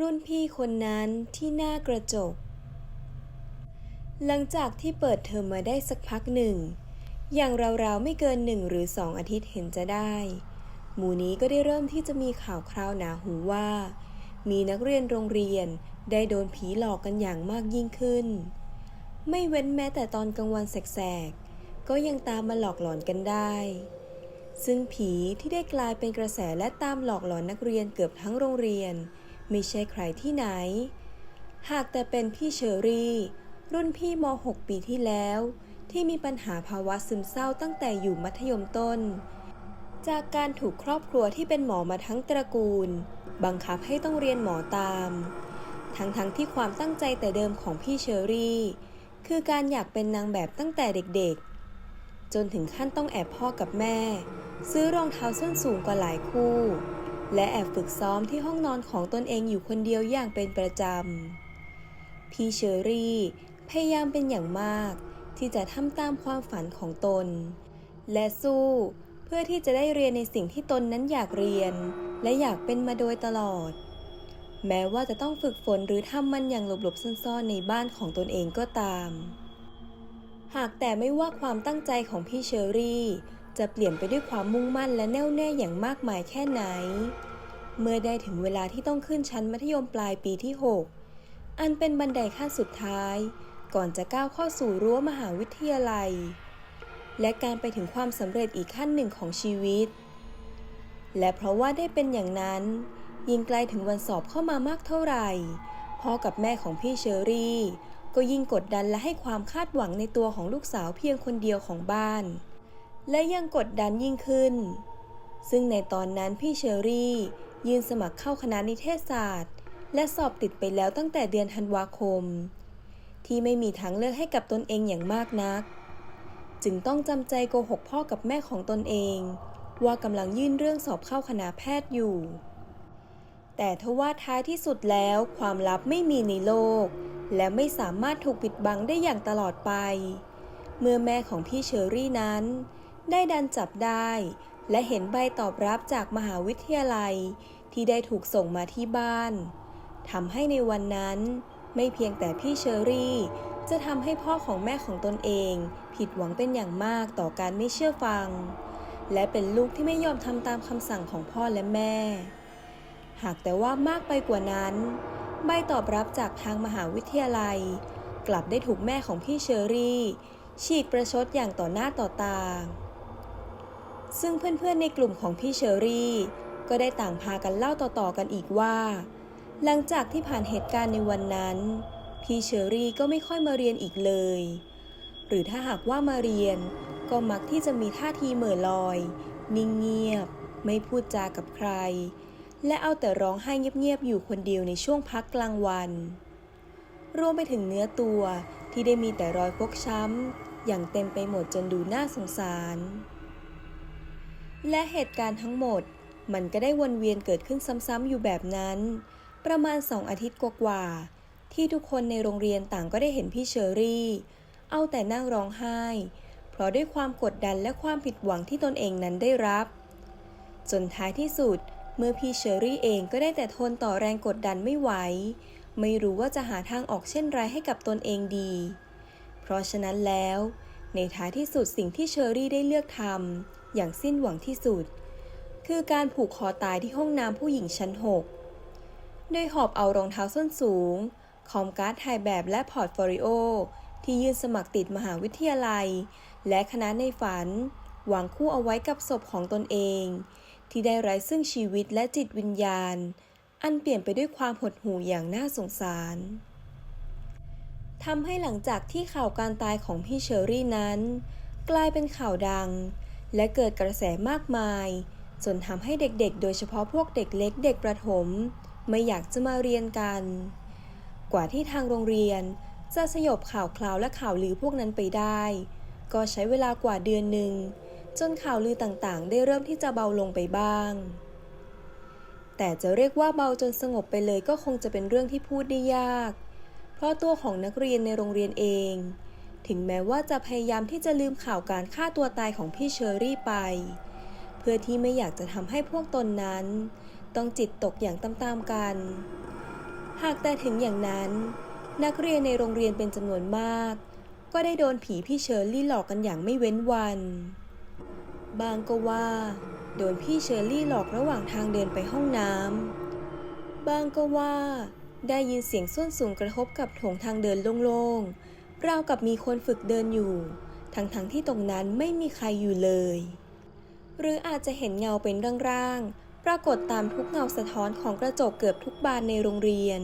รุ่นพี่คนนั้นที่หน้ากระจก หลังจากที่เปิดเทอมมาได้สักพักหนึ่ง อย่างราวๆไม่เกินหนึ่งหรือสองอาทิตย์เห็นจะได้ หมู่นี้ก็ได้เริ่มที่จะมีข่าวคราวหนาหูว่า มีนักเรียนโรงเรียนได้โดนผีหลอกกันอย่างมากยิ่งขึ้น ไม่เว้นแม้แต่ตอนกลางวันแสกๆ ก็ยังตามมาหลอกหลอนกันได้ ซึ่งผีที่ได้กลายเป็นกระแสและตามหลอกหลอนนักเรียนเกือบทั้งโรงเรียน ไม่ใช่ใครที่ไหน หากแต่เป็นพี่เชอรี่ รุ่นพี่ม .6 ปีที่แล้ว ที่มีปัญหาภาวะซึมเศร้าตั้งแต่อยู่มัธยมต้น จากการถูกครอบครัวที่เป็นหมอมาทั้งตระกูล บังคับให้ต้องเรียนหมอตาม ทั้งๆทที่ความตั้งใจแต่เดิมของพี่เชอรี่ คือการอยากเป็นนางแบบตั้งแต่เด็กๆ จนถึงขั้นต้องแอบพ่อกับแม่ ซื้อรองเท้าส้นสูงกว่าหลายคู่ และแอบฝึกซ้อมที่ห้องนอนของตนเองอยู่คนเดียวอย่างเป็นประจำ พี่เชอรี่ พยายามเป็นอย่างมาก ที่จะทำตามความฝันของตน และสู้เพื่อที่จะได้เรียนในสิ่งที่ตนนั้นอยากเรียน และอยากเป็นมาโดยตลอด แม้ว่าจะต้องฝึกฝนหรือทำมันอย่างหลบๆซ่อนๆในบ้านของตนเองก็ตาม หากแต่ไม่ว่าความตั้งใจของพี่เชอรี่ จะเปลี่ยนไปด้วยความมุ่งมั่นและแน่วแน่อย่างมากมายแค่ไหน เมื่อได้ถึงเวลาที่ต้องขึ้นชั้นมัธยมปลายปีที่ 6 อันเป็นบันไดขั้นสุดท้าย ก่อนจะก้าวเข้าสู่รั้วมหาวิทยาลัย และการไปถึงความสำเร็จอีกขั้นหนึ่งของชีวิต และเพราะว่าได้เป็นอย่างนั้น ยิ่งใกล้ถึงวันสอบเข้ามามากเท่าไหร่พ่อกับแม่ของพี่เชอรี่ ก็ยิ่งกดดันและให้ความคาดหวังในตัวของลูกสาวเพียงคนเดียวของบ้าน และยังกดดันยิ่งขึ้น ซึ่งในตอนนั้นพี่เชอรี่ยื่นสมัครเข้าคณะนิเทศศาสตร์ และสอบติดไปแล้วตั้งแต่เดือนธันวาคม ที่ไม่มีทางเลือกให้กับตนเองอย่างมากนัก จึงต้องจำใจโกหกพ่อกับแม่ของตนเอง ว่ากำลังยื่นเรื่องสอบเข้าคณะแพทย์อยู่ แต่ทว่าท้ายที่สุดแล้วความลับไม่มีในโลก และไม่สามารถถูกปิดบังได้อย่างตลอดไป เมื่อแม่ของพี่เชอรี่นั้น ได้ดันจับได้ และเห็นใบตอบรับจากมหาวิทยาลัยที่ได้ถูกส่งมาที่บ้านทำให้ในวันนั้น ไม่เพียงแต่พี่เชอรี่ จะทำให้พ่อของแม่ของตนเอง ผิดหวังเป็นอย่างมากต่อการไม่เชื่อฟัง และเป็นลูกที่ไม่ยอมทำตามคำสั่งของพ่อและแม่ หากแต่ว่ามากไปกว่านั้น ใบตอบรับจากทางมหาวิทยาลัย กลับได้ถูกแม่ของพี่เชอรี่ ฉีกประชดอย่างต่อหน้าต่อตา ซึ่งเพื่อนๆในกลุ่มของพี่เชอรี่ ก็ได้ต่างพากันเล่าต่อๆกันอีกว่า หลังจากที่ผ่านเหตุการณ์ในวันนั้น พี่เชอรี่ก็ไม่ค่อยมาเรียนอีกเลย หรือถ้าหากว่ามาเรียน ก็มักที่จะมีท่าทีเหม่อลอย นิ่งเงียบ ไม่พูดจากับใคร และเอาแต่ร้องไห้เงียบๆอยู่คนเดียวในช่วงพักกลางวัน รวมไปถึงเนื้อตัวที่ได้มีแต่รอยฟกช้ำอย่างเต็มไปหมดจนดูน่าสงสาร และเหตุการณ์ทั้งหมด มันก็ได้วนเวียนเกิดขึ้นซ้ำๆอยู่แบบนั้น ประมาณสองอาทิตย์กว่าๆที่ทุกคนในโรงเรียนต่างก็ได้เห็นพี่เชอรี่ เอาแต่นั่งร้องไห้ เพราะด้วยความกดดันและความผิดหวังที่ตนเองนั้นได้รับ จนท้ายที่สุดเมื่อพี่เชอรี่เองก็ได้แต่ทนต่อแรงกดดันไม่ไหว ไม่รู้ว่าจะหาทางออกเช่นไรให้กับตนเองดี เพราะฉะนั้นแล้ว ในท้ายที่สุดสิ่งที่เชอรี่ได้เลือกทำ อย่างสิ้นหวังที่สุด คือการผูกคอตายที่ห้องน้ำผู้หญิงชั้น 6 โดยหอบเอารองเท้าส้นสูง คอมการ์ดถ่ายแบบและพอร์ตโฟลิโอ ที่ยื่นสมัครติดมหาวิทยาลัย และคณะในฝันวางคู่เอาไว้กับศพของตนเอง ที่ได้ไร้ซึ่งชีวิตและจิตวิญญาณ อันเปลี่ยนไปด้วยความหดหู่อย่างน่าสงสารทำให้หลังจากที่ข่าวการตายของพี่เชอรี่นั้น กลายเป็นข่าวดัง และเกิดกระแสมากมาย จนทำให้เด็กๆ โดยเฉพาะพวกเด็กเล็กเด็กประถม ไม่อยากจะมาเรียนกัน กว่าที่ทางโรงเรียนจะสยบข่าวคราวและข่าวลือพวกนั้นไปได้ ก็ใช้เวลากว่าเดือนหนึ่ง จนข่าวลือต่างๆ ได้เริ่มที่จะเบาลงไปบ้าง แต่จะเรียกว่าเบาจนสงบไปเลยก็คงจะเป็นเรื่องที่พูดได้ยาก เพราะตัวของนักเรียนในโรงเรียนเอง ถึงแม้ว่าจะพยายามที่จะลืมข่าวการฆ่าตัวตายของพี่เชอรี่ไป เพื่อที่ไม่อยากจะทำให้พวกตนนั้น ต้องจิตตกอย่างตามๆกัน หากแต่ถึงอย่างนั้น นักเรียนในโรงเรียนเป็นจำนวนมาก ก็ได้โดนผีพี่เชอรี่หลอกกันอย่างไม่เว้นวัน บางก็ว่า โดนพี่เชอรี่หลอกระหว่างทางเดินไปห้องน้ำบางก็ว่า ได้ยินเสียงส้นสูงกระทบกับโถงทางเดินโล่งๆ ราวกับมีคนฝึกเดินอยู่ ทั้งๆที่ตรงนั้นไม่มีใครอยู่เลย หรืออาจจะเห็นเงาเป็นร่างๆ ปรากฏตามทุกเงาสะท้อนของกระจกเกือบทุกบานในโรงเรียน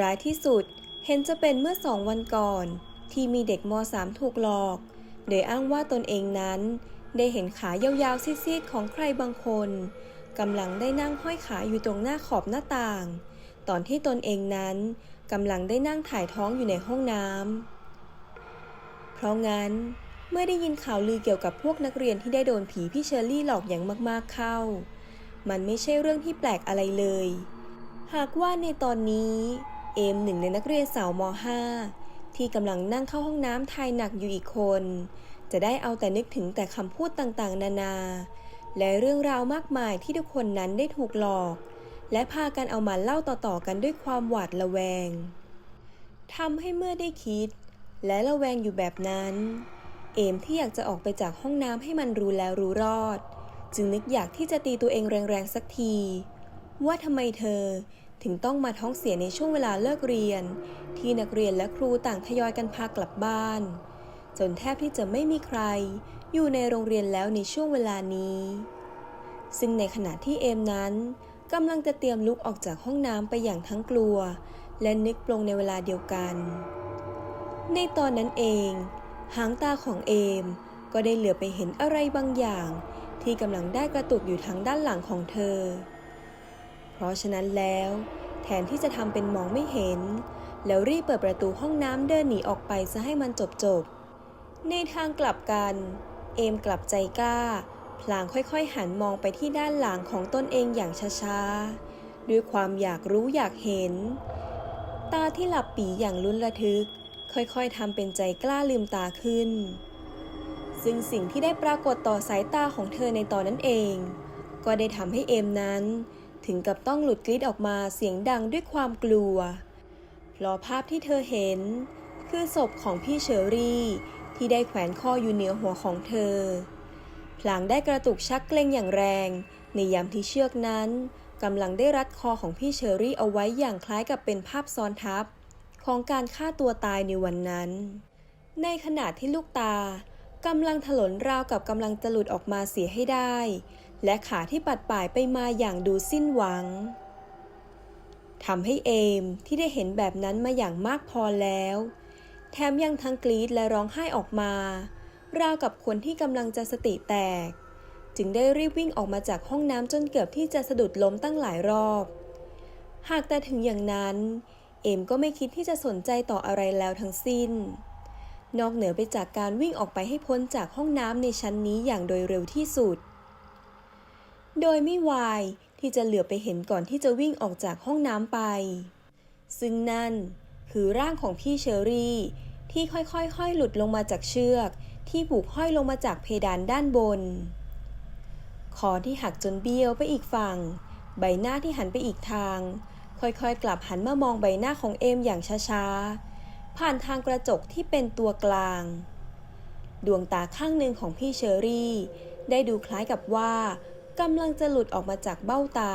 ร้ายที่สุดเห็นจะเป็นเมื่อสองวันก่อน ที่มีเด็กม .3 ถูกหลอก โดยอ้างว่าตนเองนั้น ได้เห็นขายาวๆซีดๆของใครบางคนกำลังได้นั่งห้อยขาอยู่ตรงหน้าขอบหน้าต่าง ตอนที่ตนเองนั้น กำลังได้นั่งถ่ายท้องอยู่ในห้องน้ำ เพราะงั้นเมื่อได้ยินข่าวลือเกี่ยวกับพวกนักเรียนที่ได้โดนผีพี่เชอรี่หลอกอย่างมากๆเข้า มันไม่ใช่เรื่องที่แปลกอะไรเลย หากว่าในตอนนี้ เอมหนึ่งในนักเรียนสาวม .5 ที่กำลังนั่งเข้าห้องน้ำทายหนักอยู่อีกคน จะได้เอาแต่นึกถึงแต่คำพูดต่างๆ นานา และเรื่องราวมากมายที่ทุกคนนั้นได้ถูกหลอก และพากันเอามาเล่าต่อๆกันด้วยความหวาดระแวงทำให้เมื่อได้คิด และระแวงอยู่แบบนั้น เอมที่อยากจะออกไปจากห้องน้ำให้มันรู้แล้วรู้รอด จึงนึกอยากที่จะตีตัวเองแรงๆสักที ว่าทำไมเธอถึงต้องมาท้องเสียในช่วงเวลาเลิกเรียน ที่นักเรียนและครูต่างทยอยกันพากลับบ้าน จนแทบที่จะไม่มีใคร อยู่ในโรงเรียนแล้วในช่วงเวลานี้ ซึ่งในขณะที่เอมนั้น กำลังจะเตรียมลุกออกจากห้องน้ำไปอย่างทั้งกลัว และนึกปลงในเวลาเดียวกัน ในตอนนั้นเอง หางตาของเอม ก็ได้เหลือไปเห็นอะไรบางอย่าง ที่กำลังได้กระตุกอยู่ทางด้านหลังของเธอ เพราะฉะนั้นแล้ว แทนที่จะทำเป็นมองไม่เห็น แล้วรีบเปิดประตูห้องน้ำเดินหนีออกไปซะให้มันจบจบๆในทางกลับกัน เอมกลับใจกล้า พลางค่อยๆ หันมองไปที่ด้านหลังของตนเองอย่างช้าๆ ด้วยความอยากรู้อยากเห็น ตาที่หลับปีอย่างลุ้นระทึก ค่อยๆทำเป็นใจกล้าลืมตาขึ้น ซึ่งสิ่งที่ได้ปรากฏต่อสายตาของเธอในตอนนั้นเอง ก็ได้ทำให้เอมนั้น ถึงกับต้องหลุดกรีดออกมาเสียงดังด้วยความกลัว เพราะภาพที่เธอเห็น คือศพของพี่เชอรี่ที่ได้แขวนคออยู่เหนือหัวของเธอ พลางได้กระตุกชักเกร็งอย่างแรง ในยามที่เชือกนั้นกำลังได้รัดคอของพี่เชอรี่เอาไว้อย่างคล้ายกับเป็นภาพซ้อนทับ ของการฆ่าตัวตายในวันนั้น ในขณะที่ลูกตากำลังถลนราวกับกำลังจะหลุดออกมาเสียให้ได้ และขาที่ปัดป่ายไปมาอย่างดูสิ้นหวังทำให้เอมที่ได้เห็นแบบนั้นมาอย่างมากพอแล้ว แถมยังทั้งกรีดและร้องไห้ออกมา ราวกับคนที่กำลังจะสติแตก จึงได้รีบวิ่งออกมาจากห้องน้ำจนเกือบที่จะสะดุดล้มตั้งหลายรอบ หากแต่ถึงอย่างนั้น เอมก็ไม่คิดที่จะสนใจต่ออะไรแล้วทั้งสิ้น นอกเหนือไปจากการวิ่งออกไปให้พ้นจากห้องน้ำในชั้นนี้อย่างโดยเร็วที่สุด โดยไม่วายที่จะเหลือไปเห็นก่อนที่จะวิ่งออกจากห้องน้ำไป ซึ่งนั่นคือร่างของพี่เชอรี่ที่ค่อยๆห้อยหลุดลงมาจากเชือก ที่ผูกห้อยลงมาจากเพดานด้านบน คอที่หักจนเบี้ยวไปอีกฝั่ง ใบหน้าที่หันไปอีกทาง ค่อยๆ กลับหันมามองใบหน้าของเอมอย่างช้าๆ ผ่านทางกระจกที่เป็นตัวกลาง ดวงตาข้างหนึ่งของพี่เชอรี่ ได้ดูคล้ายกับว่ากำลังจะหลุดออกมาจากเบ้าตา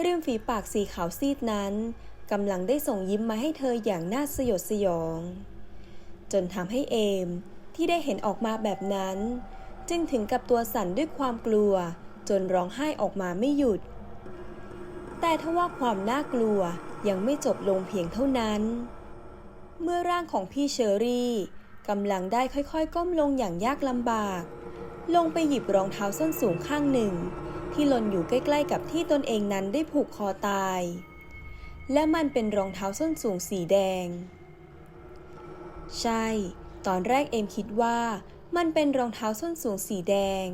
เริมฝีปากสีขาวซีดนั้นกำลังได้ส่งยิ้มมาให้เธออย่างน่าสยดสยอง จนทำให้เอมที่ได้เห็นออกมาแบบนั้น จึงถึงกับตัวสั่นด้วยความกลัว จนร้องไห้ออกมาไม่หยุด แต่ทว่าความน่ากลัวยังไม่จบลงเพียงเท่านั้น เมื่อร่างของพี่เชอรี่กำลังได้ค่อยๆ ก้มลงอย่างยากลำบาก ลงไปหยิบรองเท้าส้นสูงข้างหนึ่ง ที่หล่นอยู่ใกล้ๆกับที่ตนเองนั้นได้ผูกคอตาย และมันเป็นรองเท้าส้นสูงสีแดง ใช่ ตอนแรกเอมคิดว่ามันเป็นรองเท้าส้นสูงสีแดง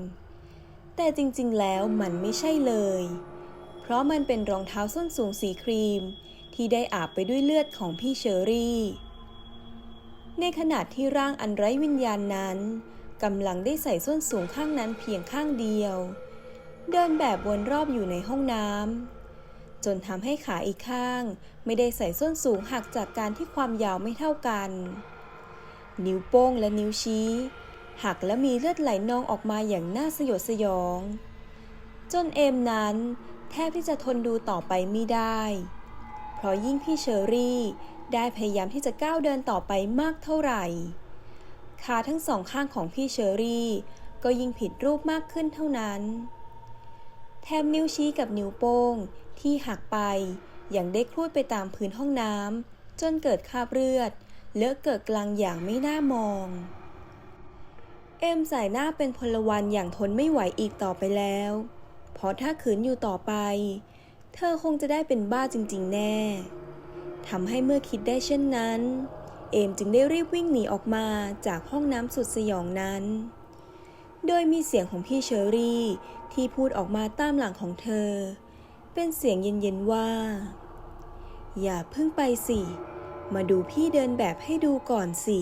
แต่จริงๆ แล้วมันไม่ใช่เลย เพราะมันเป็นรองเท้าส้นสูงสีครีม ที่ได้อาบไปด้วยเลือดของพี่เชอรี่ ในขณะที่ร่างอันไร้วิญญาณนั้นกำลังได้ใส่ส้นสูงข้างนั้นเพียงข้างเดียว เดินแบบวนรอบอยู่ในห้องน้ำจนทำให้ขาอีกข้าง ไม่ได้ใส่ส้นสูงหักจากการที่ความยาวไม่เท่ากัน นิ้วโป้งและนิ้วชี้หักและมีเลือดไหลนองออกมาอย่างน่าสยดสยอง จนเอมนั้น แทบที่จะทนดูต่อไปไม่ได้ เพราะยิ่งพี่เชอรี่ได้พยายามที่จะก้าวเดินต่อไปมากเท่าไหร่ ขาทั้งสองข้างของพี่เชอรี่ ก็ยิ่งผิดรูปมากขึ้นเท่านั้น แถมนิ้วชี้กับนิ้วโป้งที่หักไปยังได้ครูดไปตามพื้นห้องน้ำจนเกิดคราบเลือด เลอะเกิดกลางอย่างไม่น่ามอง เอ็มสายหน้าเป็นพลวันอย่างทนไม่ไหวอีกต่อไปแล้ว เพราะถ้าขืนอยู่ต่อไป เธอคงจะได้เป็นบ้าจริง ๆ แน่ทำให้เมื่อคิดได้เช่นนั้น เอมจึงได้รีบวิ่งหนีออกมาจากห้องน้ำสุดสยองนั้น โดยมีเสียงของพี่เชอรี่ที่พูดออกมาตามหลังของเธอ เป็นเสียงเย็นๆว่า อย่าเพิ่งไปสิ มาดูพี่เดินแบบให้ดูก่อนสิ